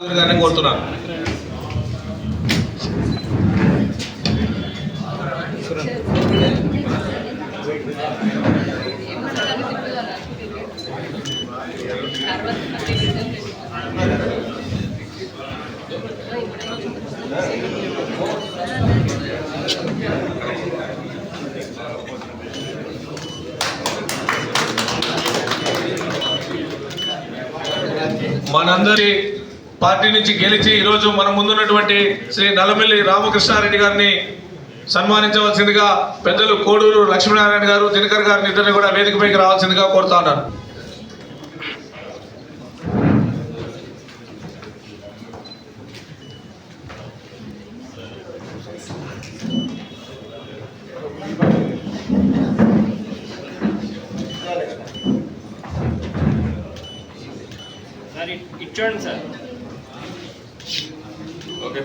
గారిని కోరుతున్నాను మనందరి పార్టీ నుంచి గెలిచి ఈరోజు మన ముందున్నటువంటి శ్రీ నల్లమిల్లి రామకృష్ణారెడ్డి గారిని సన్మానించవలసిందిగా పెద్దలు కోడూరు లక్ష్మీనారాయణ గారు దినకర్ గారిని ఇద్దరిని కూడా వేదికపైకి రావాల్సిందిగా కోరుతా ఉన్నాను. సార్ ఇట్- చూడండి సార్.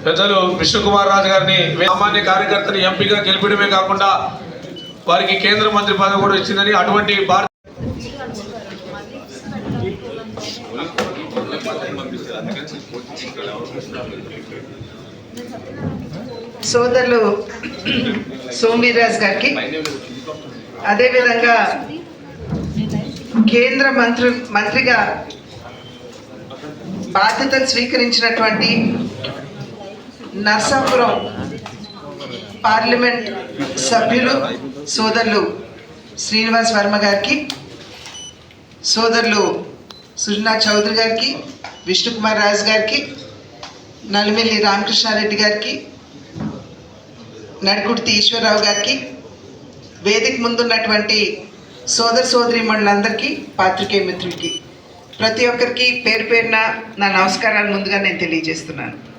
పెద్దలు విష్ణుకుమార్ రాజు గారిని సామాన్య కార్యకర్తని ఎంపీగా గెలిపడమే కాకుండా వారికి కేంద్ర మంత్రి పదవి కూడా ఇచ్చిందని అటువంటి భారత సోదరులు సోమవీర్రాజు గారికి. అదేవిధంగా కేంద్ర మంత్రి మంత్రిగా బాధ్యతలు స్వీకరించినటువంటి నర్సాపురం పార్లమెంట్ సభ్యులు సోదరులు శ్రీనివాస్ వర్మ గారికి సోదరులు సుజనా చౌదరి గారికి విష్ణుకుమార్ రాజు గారికి నలిమెల్లి రామకృష్ణారెడ్డి గారికి నడుకుర్తి ఈశ్వరరావు గారికి వేదిక ముందున్నటువంటి సోదర సోదరి మండలందరికీ పాత్రికేయ మిత్రులకి. ప్రతి ఒక్కరికి పేరు పేరున నా నమస్కారాలు ముందుగా నేను తెలియజేస్తున్నాను.